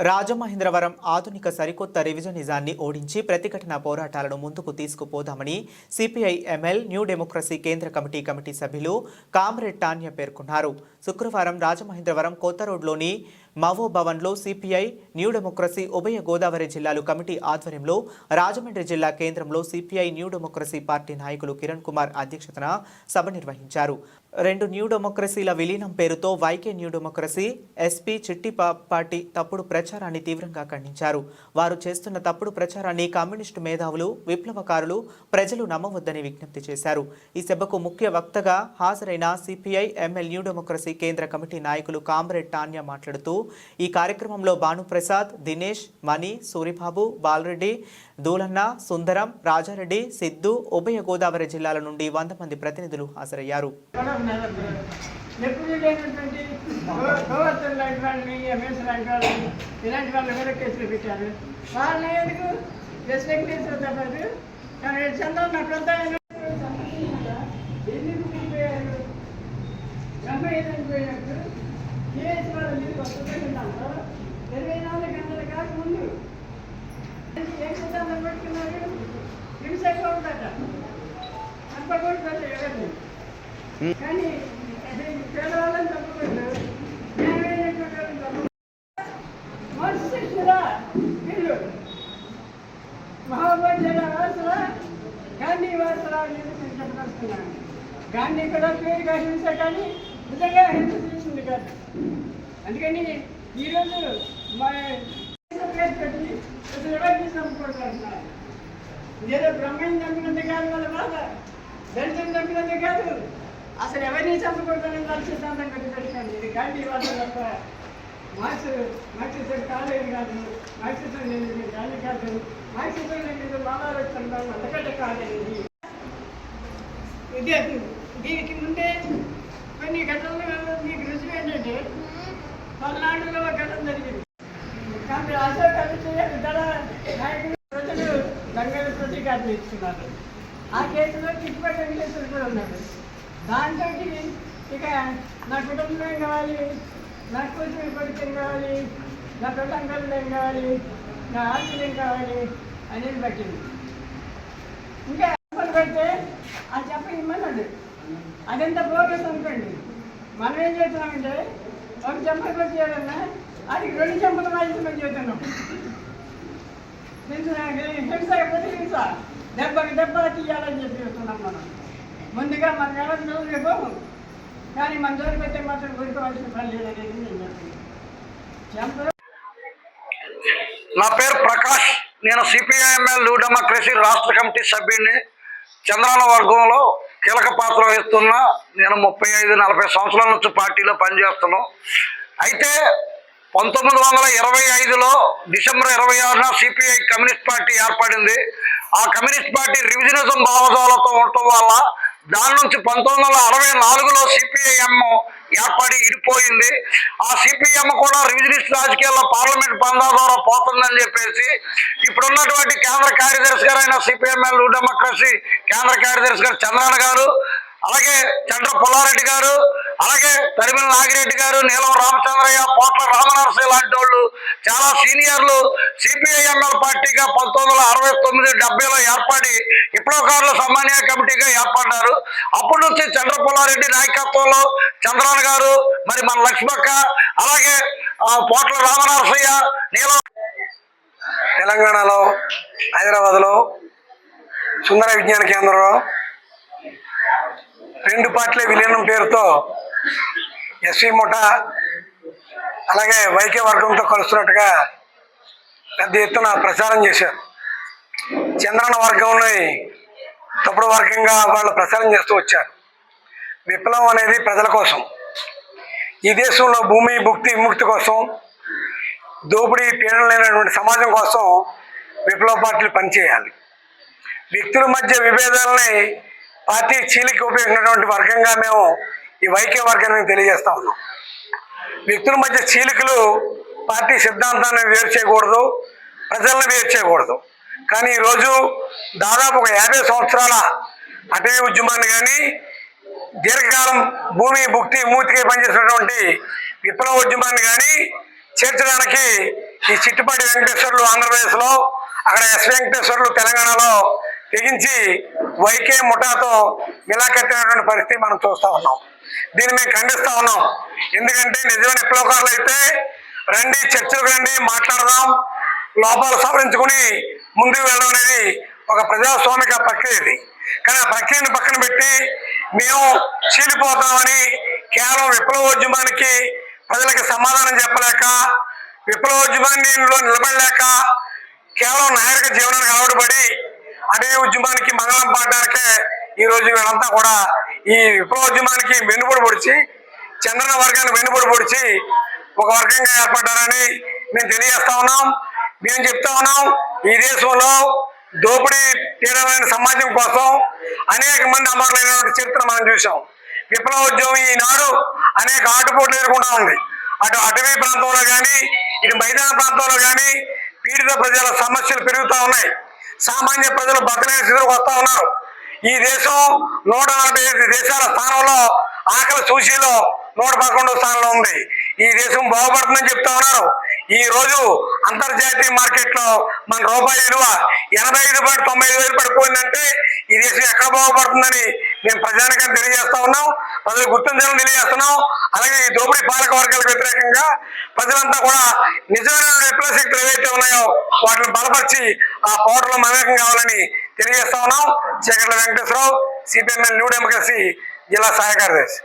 రాజమహేంద్రవరం ఆధునిక సరికొత్త రివిజనిజాన్ని ఓడించి ప్రతిఘటన పోరాటాలను ముందుకు తీసుకుపోదామని సిపిఐ ఎంఎల్ న్యూ డెమోక్రసీ కేంద్ర కమిటీ కమిటీ సభ్యులు కామ్రేడ్ టాన్య పేర్కొన్నారు. శుక్రవారం రాజమహేంద్రవరం కొత్త రోడ్లోని మావో భవన్లో సిపిఐ న్యూ డెమోక్రసీ ఉభయ గోదావరి జిల్లాలు కమిటీ ఆధ్వర్యంలో రాజమండ్రి జిల్లా కేంద్రంలో సిపిఐ న్యూ డెమోక్రసీ పార్టీ నాయకులు కిరణ్ కుమార్ అధ్యక్షతన సభ నిర్వహించారు. రెండు న్యూ డెమోక్రసీల విలీనం పేరుతో Y K new democracy S P Chitti party తప్పుడు ప్రచారాన్ని తీవ్రంగా ఖండించారు. వారు చేస్తున్న తప్పుడు ప్రచారాన్ని కమ్యూనిస్టు మేధావులు విప్లవకారులు ప్రజలు నమ్మవద్దని విజ్ఞప్తి చేశారు. ఈ సభకు ముఖ్య వక్తగా హాజరైన సిపిఐ ఎంఎల్ న్యూ డెమోక్రసీ కేంద్ర కమిటీ నాయకులు కామ్రేడ్ టాన్యా మాట్లాడుతూ ఈ కార్యక్రమంలో భానుప్రసాద్ దినేష్ మణి సూరిబాబు బాలరెడ్డి దూలన్న సుందరం రాజారెడ్డి సిద్ధు ఉభయ గోదావరి జిల్లాల నుండి వంద మంది ప్రతినిధులు హాజరయ్యారు. ఇలాంటి కేసులు పెట్టారు. వాళ్ళని ఎందుకు ఎస్ తప్పదు ఎందుకు పోయారు? డెబ్బై ఐదు పోయినట్టు. కేసు వాళ్ళు మీరు ఇరవై నాలుగు గంటల కాక ఏం సిద్ధాంతం పెట్టుకున్నారు హింసగా ఉందట ఎవరిని కానీ పేదవాళ్ళని తప్పకూడదు న్యాయమైనటువంటి వాళ్ళని తప్పకూడదు మనిషి వీళ్ళు మహాభాగ్యుల వాసుల గాంధీ వాసుల అనేది గాంధీ కూడా పేరుగా హింస కానీ నిజంగా హింస చేసింది కాదు. అందుకని ఈరోజు మా పేరు పెట్టి అసలు చంపుకుంటున్నారు ఏదో బ్రహ్మని చంపినంత కాదు వాళ్ళ బాధ. దళితులు చంపినంత కాదు. అసలు ఎవరిని చంపకూడదని వాళ్ళ సిద్ధాంతం కట్టి పెట్టుకోండి. ఇది గాంధీ వాళ్ళ తప్ప మార్క్స్ మార్క్సిజం కాలేదు కాదు. మార్క్సిజం లేదు గాంధీ కాదు. మార్క్సిజం లేదు మాలారక్షణ అంతకంటే కాలేదు విద్యార్థులు దీనికి ముందే కొన్ని ఘటనలు మీకు రుజువు ఏంటంటే పల్నాడులో ఒక ఘటన జరిగింది. కానీ అశోక్ ఇతర నాయకులు ప్రజలు దంగలు ప్రతీకారం ఇస్తున్నారు ఆ కేసులో చిట్టుపేట వెంకటేశ్వర కూడా ఉన్నారు. దాంతో ఇక నా కుటుంబం ఏం కావాలి? నా కూతురు కొడుకు ఏం కావాలి? నా పిల్లంకలు ఏం కావాలి? నా ఆస్తులు ఏం కావాలి? అనేది పట్టింది. ఇంకా చెప్పలు పెడితే ఆ చెప్ప ఇమ్మన్నాడు. అదంతా ప్రోగ్రెస్ అనుకోండి. మనం ఏం చేస్తున్నామంటే ఒక చెంపలు పెట్టేయాలన్నా అది రెండు చెంపలు వాయించమని చెప్తున్నాం హింస హింస హింస దెబ్బకి దెబ్బ తీయాలని చెప్పి చెప్తున్నాం మనం. ముందుగా మనం ఎవరి జోలికి పోము కానీ మన జోలికి పెట్టే మాత్రం ఊరుకోవాల్సిన పని లేదనేది నేను చెప్తున్నాను చెంపలు నా పేరు ప్రకాష్. నేను సిపిఐఎంఎల్ న్యూ డెమోక్రసీ రాష్ట్ర కమిటీ సభ్యుడిని చంద్రాల వర్గంలో కీలక పాత్ర వహిస్తున్న నేను ముప్పై ఐదు నలభై సంవత్సరాల నుంచి పార్టీలో పనిచేస్తున్నాను. అయితే పంతొమ్మిది వందల ఇరవై ఐదులో డిసెంబర్ ఇరవై ఆరున సిపిఐ కమ్యూనిస్ట్ పార్టీ ఏర్పడింది. ఆ కమ్యూనిస్ట్ పార్టీ రివిజనిజం భావజాలతో ఉండటం వల్ల దాని నుంచి పంతొమ్మిది వందల అరవై నాలుగులో సిపిఐఎం ఏర్పడి ఇడిపోయింది. ఆ సిపిఎం కూడా రివిజనిస్ట్ రాజకీయాల్లో పార్లమెంట్ పందా ద్వారా పోతుందని చెప్పేసి ఇప్పుడున్నటువంటి కేంద్ర కార్యదర్శి గారు అయిన సిపిఎంఎల్ డెమోక్రసీ కేంద్ర కార్యదర్శి గారు చంద్రన్న గారు అలాగే చంద్ర పుల్లారెడ్డి గారు అలాగే తరిమిన నాగిరెడ్డి గారు నీలం రామచంద్రయ్య పోట్ల రామనరసయ్య లాంటి వాళ్ళు చాలా సీనియర్లు. సిపిఐఎంఎల్ పార్టీగా పంతొమ్మిది వందల అరవై తొమ్మిది డెబ్బైలో ఏర్పడి విప్లవకారుల సమన్వయ కమిటీగా ఏర్పడ్డారు. అప్పటి నుంచి చంద్రపుల్లారెడ్డి నాయకత్వంలో చంద్రన్న గారు మరి మన లక్ష్మక్క అలాగే పోట్ల రామనరసయ్య నీలం తెలంగాణలో హైదరాబాద్లో సుందర విజ్ఞాన కేంద్రంలో రెండు పార్టీల విలీనం పేరుతో ఎస్వి ముఠ అలాగే వైకే వర్గంతో కలుస్తున్నట్టుగా పెద్ద ఎత్తున ప్రచారం చేశారు. చంద్రన వర్గంని తప్పుడు వర్గంగా వాళ్ళు ప్రచారం చేస్తూ వచ్చారు. విప్లవం అనేది ప్రజల కోసం. ఈ దేశంలో భూమి భుక్తి విముక్తి కోసం దోపిడీ పీడన లేనటువంటి సమాజం కోసం విప్లవ పార్టీలు పనిచేయాలి. వ్యక్తుల మధ్య విభేదాలని పార్టీ చీలికి ఉపయోగించినటువంటి వర్గంగా మేము ఈ వైకే వర్గాన్ని తెలియజేస్తా ఉన్నాం. వ్యక్తుల మధ్య చీలికలు పార్టీ సిద్ధాంతాన్ని వేరు చేయకూడదు ప్రజలను వేరు చేయకూడదు. కానీ ఈరోజు దాదాపు ఒక యాభై సంవత్సరాల అటవీ ఉద్యమాన్ని కానీ దీర్ఘకాలం భూమి భుక్తి మూతికి పనిచేసినటువంటి విప్లవ ఉద్యమాన్ని కానీ చేర్చడానికి ఈ చిట్టుపాటి వెంకటేశ్వర్లు ఆంధ్రప్రదేశ్లో అక్కడ ఎస్ వెంకటేశ్వర్లు తెలంగాణలో తెగించి వైకే ముఠాతో మిలాకెత్తినటువంటి పరిస్థితి మనం చూస్తా ఉన్నాం. దీన్ని మేము ఖండిస్తా ఉన్నాం. ఎందుకంటే నిజమైన విప్లవకారులు అయితే రండి చర్చలకు రండి మాట్లాడదాం లోపాలు సవరించుకుని ముందుకు వెళ్ళడం అనేది ఒక ప్రజాస్వామిక ప్రక్రియ ఇది. కానీ ఆ ప్రక్రియను పక్కన పెట్టి మేము చీలిపోతామని కేవలం విప్లవోద్యమానికి ప్రజలకు సమాధానం చెప్పలేక విప్లవోద్యమాన్నిలో నిలబడలేక కేవలం నాయక జీవనానికి అలవాటుపడి అదే ఉద్యమానికి మంగళం పాడడానికే ఈ రోజు వీళ్ళంతా కూడా ఈ విప్లవోద్యమానికి వెన్నుపడి పొడిచి చంద్రన వర్గాన్ని వెన్నుపడి పొడిచి ఒక వర్గంగా ఏర్పడ్డారని మేము తెలియజేస్తా ఉన్నాం. మేము చెప్తా ఉన్నాం ఈ దేశంలో దోపిడీ తీవ్రమైన సమాజం కోసం అనేక మంది అమరులైనటువంటి చరిత్ర మనం చూసాం విప్లవోద్యమం ఈనాడు అనేక ఆటుపోట్లు ఎదుర్కొంటా ఉంది. అటు అటవీ ప్రాంతంలో కానీ ఇటు మైదాన ప్రాంతంలో కానీ పీడిత ప్రజల సమస్యలు పెరుగుతూ ఉన్నాయి. సామాన్య ప్రజలు బతలేని స్థితిలోకి వస్తూ ఉన్నారు. ఈ దేశం నూట నలభై ఐదు దేశాల స్థానంలో ఆకలి సూచీలో నూట పదకొండవ స్థానంలో ఉంది. ఈ దేశం బాగుపడుతుందని చెప్తా ఉన్నారు. ఈ రోజు అంతర్జాతీయ మార్కెట్లో మన రూపాయి విలువ ఎనభై ఐదు పాయింట్ తొంభై ఐదు వేలు పడిపోయిందంటే ఈ దేశం ఎక్కడ బాగుపడుతుందని మేము ప్రజానికని తెలియజేస్తా ఉన్నాం. ప్రజలు గుర్తించడం తెలియజేస్తున్నాం. అలాగే ఈ దోపిడీ పాలక వర్గాలకు వ్యతిరేకంగా ప్రజలంతా కూడా నిజమైన విప్లవ శక్తులు ఏవైతే ఉన్నాయో వాటిని బలపరిచి ఆ పోటలో మమేకం కావాలని తెలియజేస్తా ఉన్నాం Chikatla Venkateswararao CPML New Democracy జిల్లా సహాయ కార్యదర్శి